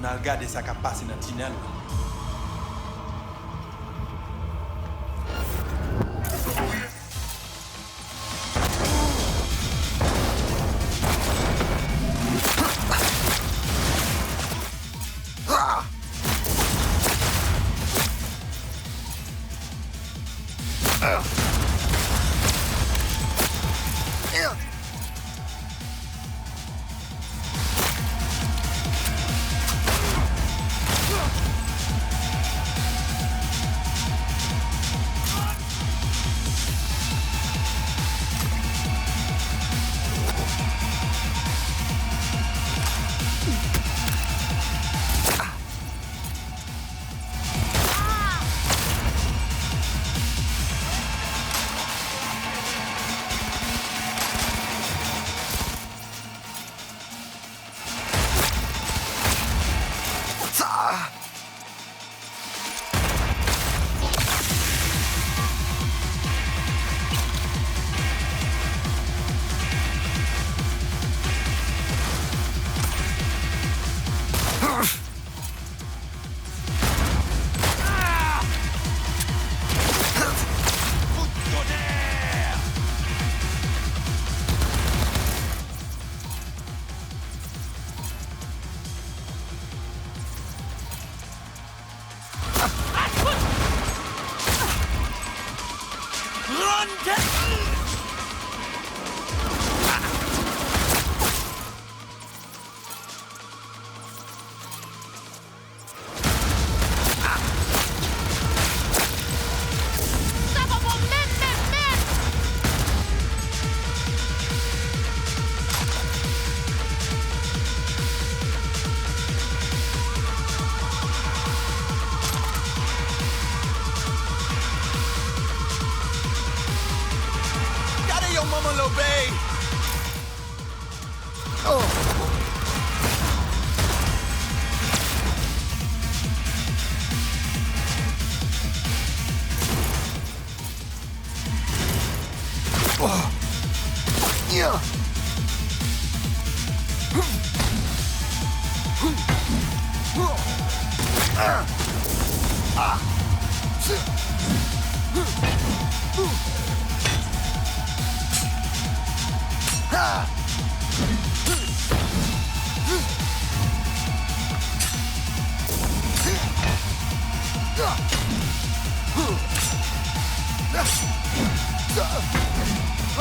pou nan gade sa ka pase nan tinel.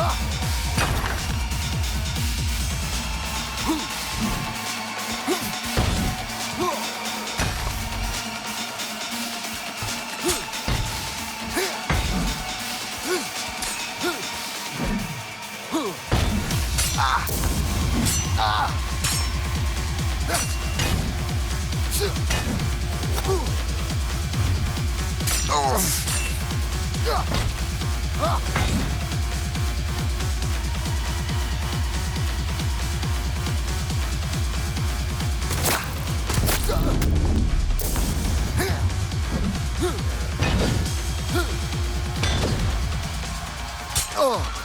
Ah! あああ Oh!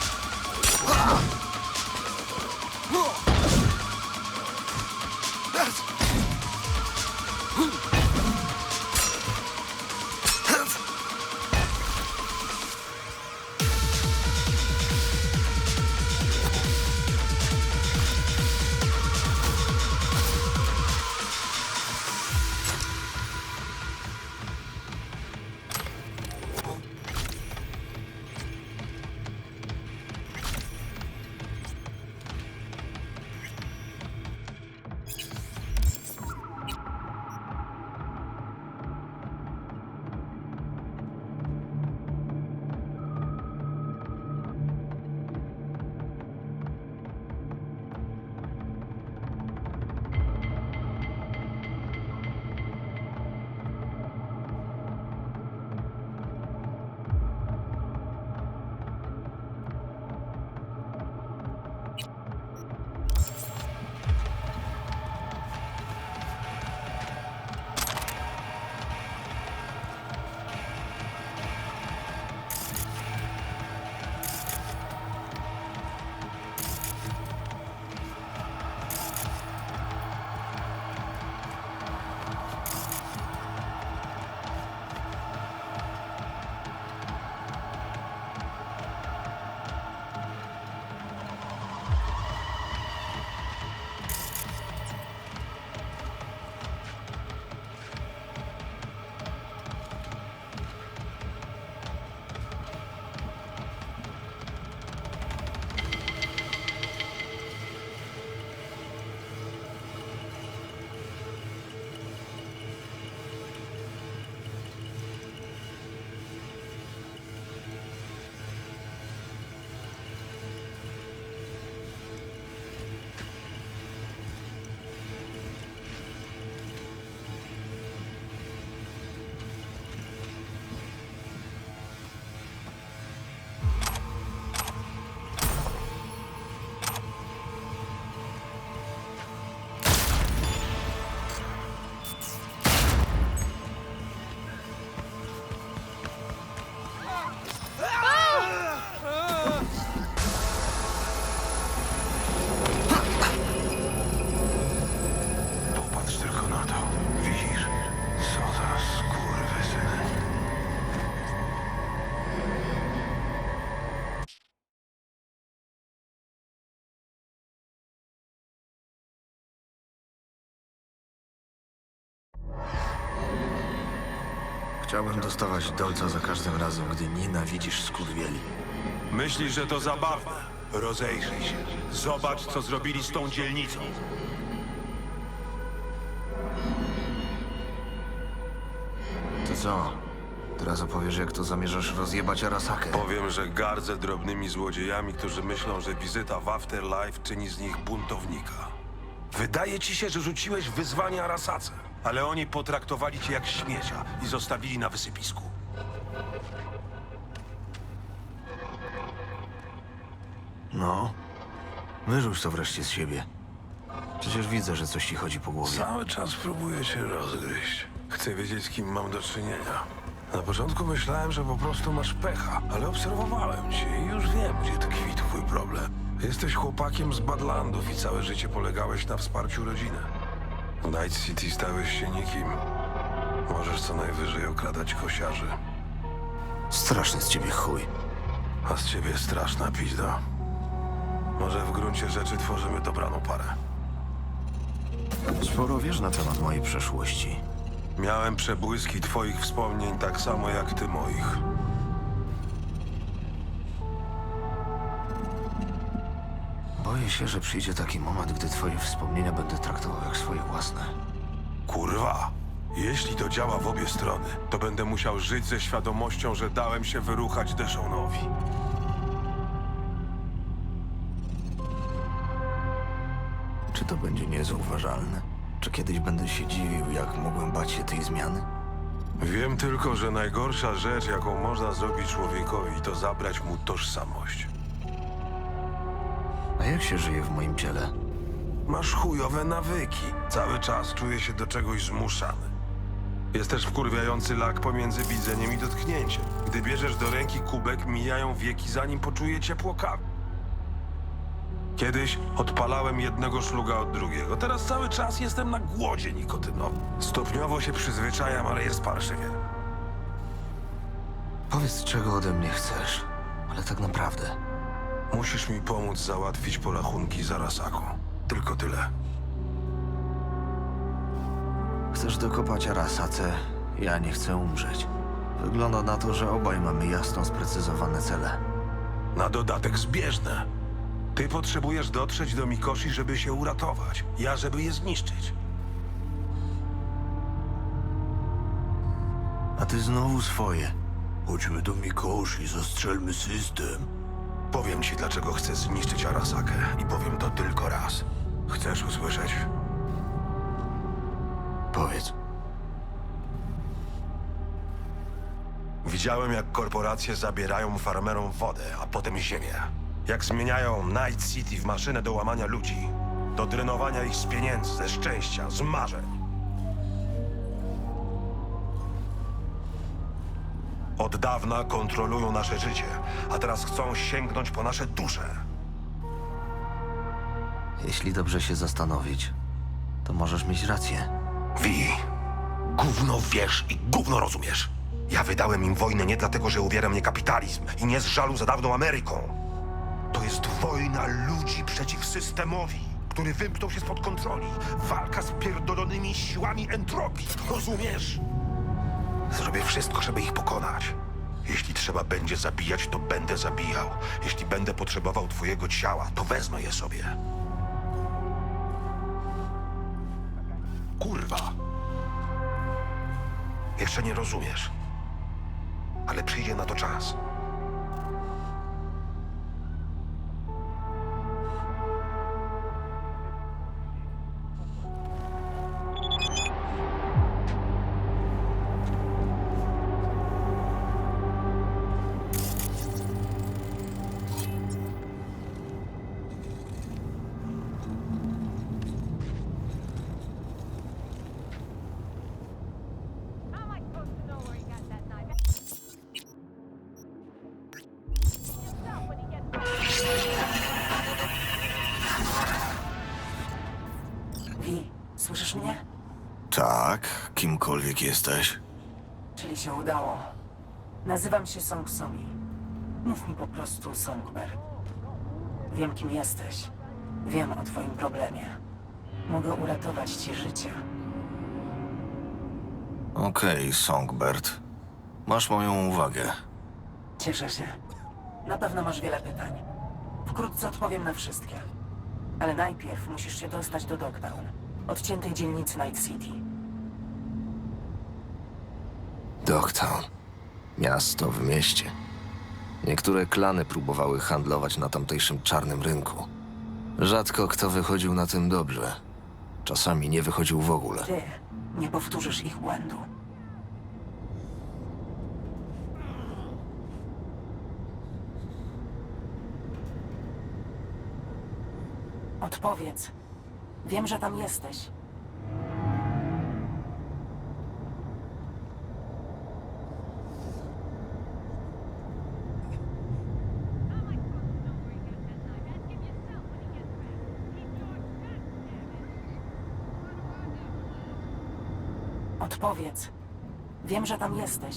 Chciałbym dostawać dolca za każdym razem, gdy nienawidzisz skurwieli. Myślisz, że to zabawne? Rozejrzyj się. Zobacz, co zrobili z tą dzielnicą. To co? Teraz opowiesz, jak to zamierzasz rozjebać Arasakę? Powiem, że gardzę drobnymi złodziejami, którzy myślą, że wizyta w Afterlife czyni z nich buntownika. Wydaje ci się, że rzuciłeś wyzwanie Arasace, ale oni potraktowali cię jak śmiecia i zostawili na wysypisku. No. Wyrzuć to wreszcie z siebie. Przecież widzę, że coś ci chodzi po głowie. Cały czas próbuję się rozgryźć. Chcę wiedzieć, z kim mam do czynienia. Na początku myślałem, że po prostu masz pecha, ale obserwowałem cię i już wiem, gdzie tkwi twój problem. Jesteś chłopakiem z Badlandów i całe życie polegałeś na wsparciu rodziny. W Night City stałeś się nikim. Możesz co najwyżej okradać kosiarzy, Straszny z ciebie chuj. a z ciebie straszna pizda. Może w gruncie rzeczy tworzymy dobraną parę. Sporo wiesz na temat mojej przeszłości. Miałem przebłyski twoich wspomnień tak samo jak ty moich. Boję się, że przyjdzie taki moment, gdy twoje wspomnienia będę traktował jak swoje własne. Kurwa! Jeśli to działa w obie strony, to będę musiał żyć ze świadomością, że dałem się wyruchać Deshonowi. Czy to będzie niezauważalne? Czy kiedyś będę się dziwił, jak mogłem bać się tej zmiany? Wiem tylko, że najgorsza rzecz, jaką można zrobić człowiekowi, to zabrać mu tożsamość. Jak się żyje w moim ciele? Masz chujowe nawyki. Cały czas czuję się do czegoś zmuszany. Jest też wkurwiający lak pomiędzy widzeniem i dotknięciem. Gdy bierzesz do ręki kubek, mijają wieki, zanim poczuję ciepło kawy. Kiedyś odpalałem jednego szluga od drugiego. Teraz cały czas jestem na głodzie nikotynowym. Stopniowo się przyzwyczajam, ale jest parszywie. Powiedz, czego ode mnie chcesz, ale tak naprawdę. Musisz mi pomóc załatwić porachunki za Rasaką. Tylko tyle. Chcesz dokopać Arasace, ja nie chcę umrzeć. Wygląda na to, że obaj mamy jasno sprecyzowane cele. Na dodatek zbieżne. Ty potrzebujesz dotrzeć do Mikoshi, żeby się uratować. Ja, żeby je zniszczyć. A ty znowu swoje. Chodźmy do Mikoshi, zastrzelmy system. Powiem ci, dlaczego chcę zniszczyć Arasakę i powiem to tylko raz. Chcesz usłyszeć? Powiedz. Widziałem, jak korporacje zabierają farmerom wodę, a potem ziemię. Jak zmieniają Night City w maszynę do łamania ludzi. Do drenowania ich z pieniędzy, ze szczęścia, z marzeń. Od dawna kontrolują nasze życie, a teraz chcą sięgnąć po nasze dusze. Jeśli dobrze się zastanowić, to możesz mieć rację. Wi, gówno wiesz i gówno rozumiesz. Ja wydałem im wojnę nie dlatego, że uwiera mnie kapitalizm i nie z żalu za dawną Ameryką. To jest wojna ludzi przeciw systemowi, który wymknął się spod kontroli. Walka z pierdolonymi siłami entropii. Rozumiesz? Zrobię wszystko, żeby ich pokonać. Jeśli trzeba będzie zabijać, to będę zabijał. Jeśli będę potrzebował twojego ciała, to wezmę je sobie. Kurwa. Jeszcze nie rozumiesz. Ale przyjdzie na to czas. Kimkolwiek jesteś. Czyli się udało. Nazywam się Song Somi. Mów mi po prostu Songbird. Wiem, kim jesteś. Wiem o twoim problemie. Mogę uratować ci życie. Okej, Songbird. Masz moją uwagę. Cieszę się. Na pewno masz wiele pytań. Wkrótce odpowiem na wszystkie. Ale najpierw musisz się dostać do Dogtown, odciętej dzielnicy Night City. Dogtown. Miasto w mieście. Niektóre klany próbowały handlować na tamtejszym czarnym rynku. Rzadko kto wychodził na tym dobrze. Czasami nie wychodził w ogóle. Ty nie powtórzysz ich błędu. Odpowiedz. Wiem, że tam jesteś. Odpowiedz. Wiem, że tam jesteś.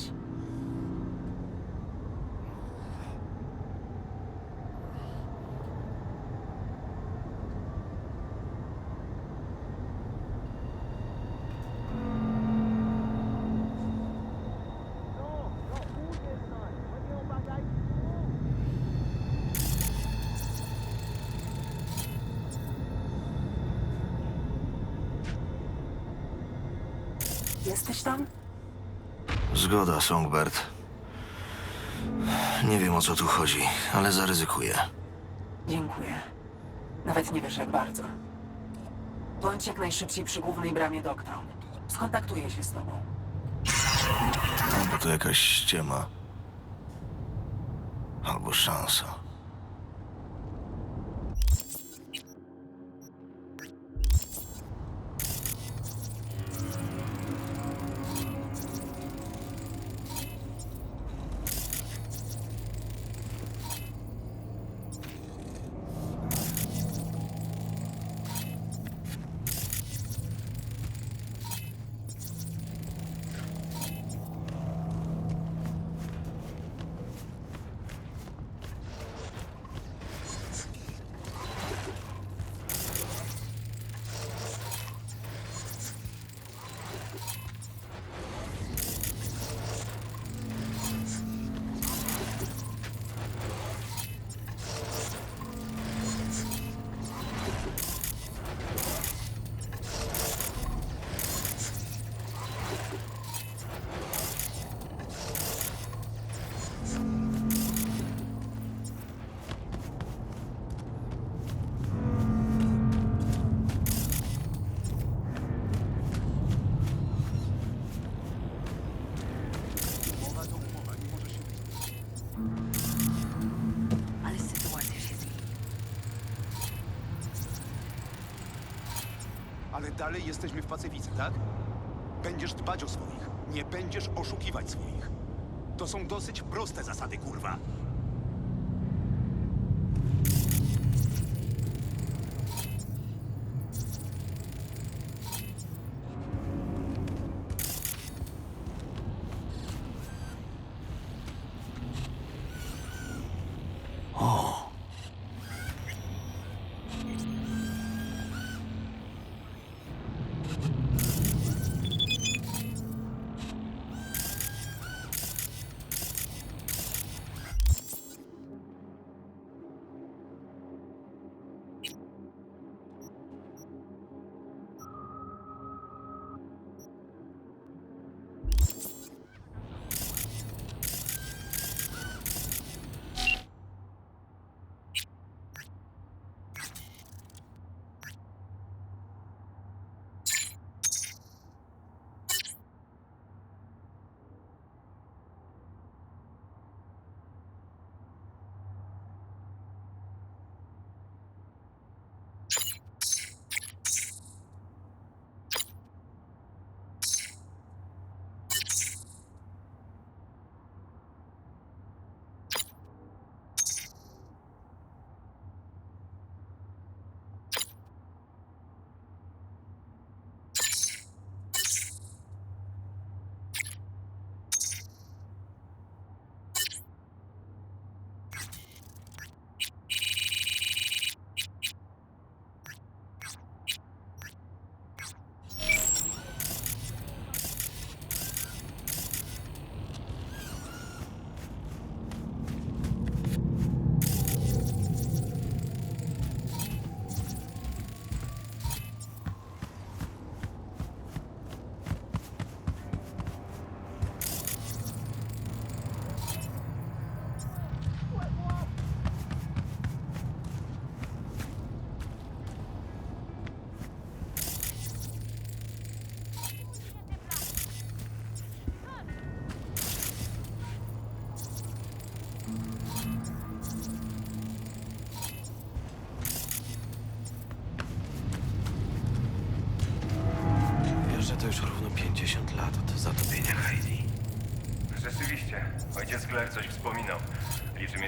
Jesteś tam? Zgoda, Songbird. Nie wiem o co tu chodzi, ale zaryzykuję. Dziękuję. Nawet nie wiesz jak bardzo. Bądź jak najszybciej przy głównej bramie Dogtown. Skontaktuję się z tobą. Albo to jakaś ściema. Albo szansa. Dalej jesteśmy w Pacyfice, tak? Będziesz dbać o swoich. Nie będziesz oszukiwać swoich. To są dosyć proste zasady, kurwa.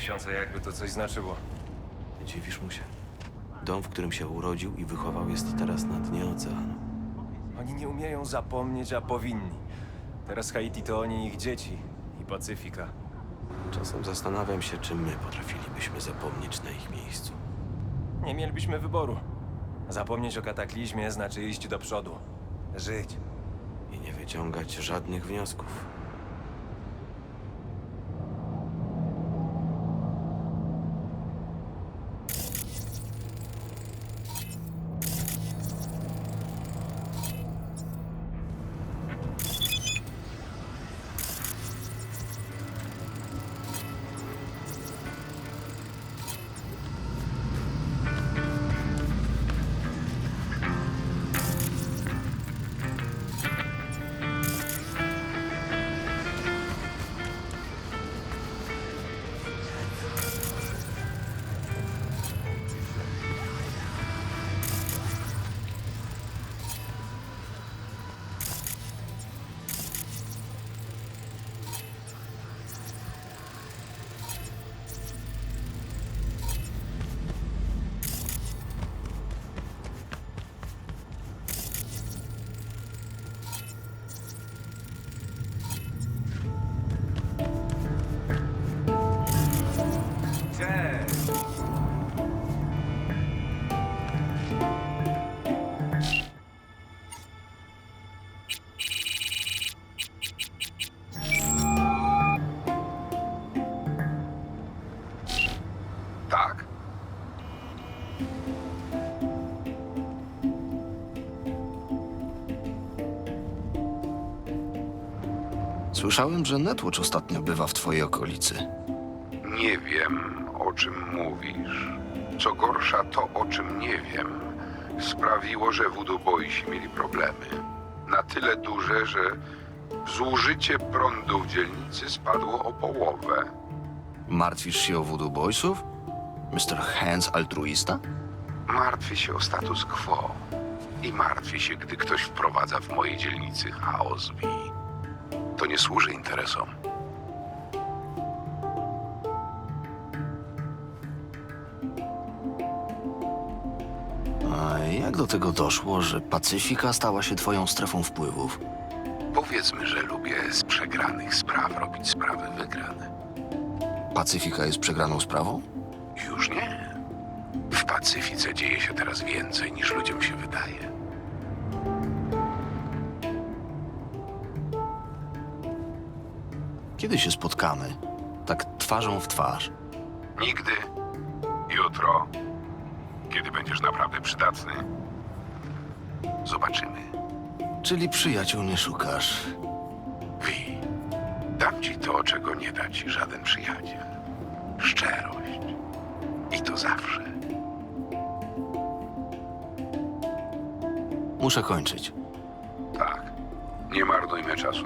Jakby to coś znaczyło. Dziwisz mu się? Dom, w którym się urodził i wychował, jest teraz na dnie oceanu. Oni nie umieją zapomnieć, a powinni. Teraz Haiti to oni ich dzieci i Pacyfika. Czasem zastanawiam się, czy my potrafilibyśmy zapomnieć na ich miejscu. Nie mielibyśmy wyboru. Zapomnieć o kataklizmie znaczy iść do przodu. Żyć. I nie wyciągać żadnych wniosków. Słyszałem, że Netwatch ostatnio bywa w twojej okolicy. Nie wiem, o czym mówisz. Co gorsza, to o czym nie wiem, sprawiło, że Voodoo Boysi mieli problemy. Na tyle duże, że zużycie prądu w dzielnicy spadło o połowę. Martwisz się o Voodoo Boysów? Mr. Hands altruista? Martwię się o status quo. I martwię się, gdy ktoś wprowadza w mojej dzielnicy chaos i to nie służy interesom. A jak do tego doszło, że Pacyfika stała się twoją strefą wpływów? Powiedzmy, że lubię z przegranych spraw robić sprawy wygrane. Pacyfika jest przegraną sprawą? Już nie. W Pacyfice dzieje się teraz więcej niż ludziom się wydaje. Kiedy się spotkamy? Tak twarzą w twarz. Nigdy. Jutro. Kiedy będziesz naprawdę przydatny. Zobaczymy. Czyli przyjaciół nie szukasz. Wi, dam ci to, czego nie da ci żaden przyjaciel. Szczerość. I to zawsze. Muszę kończyć. Tak. Nie marnujmy czasu.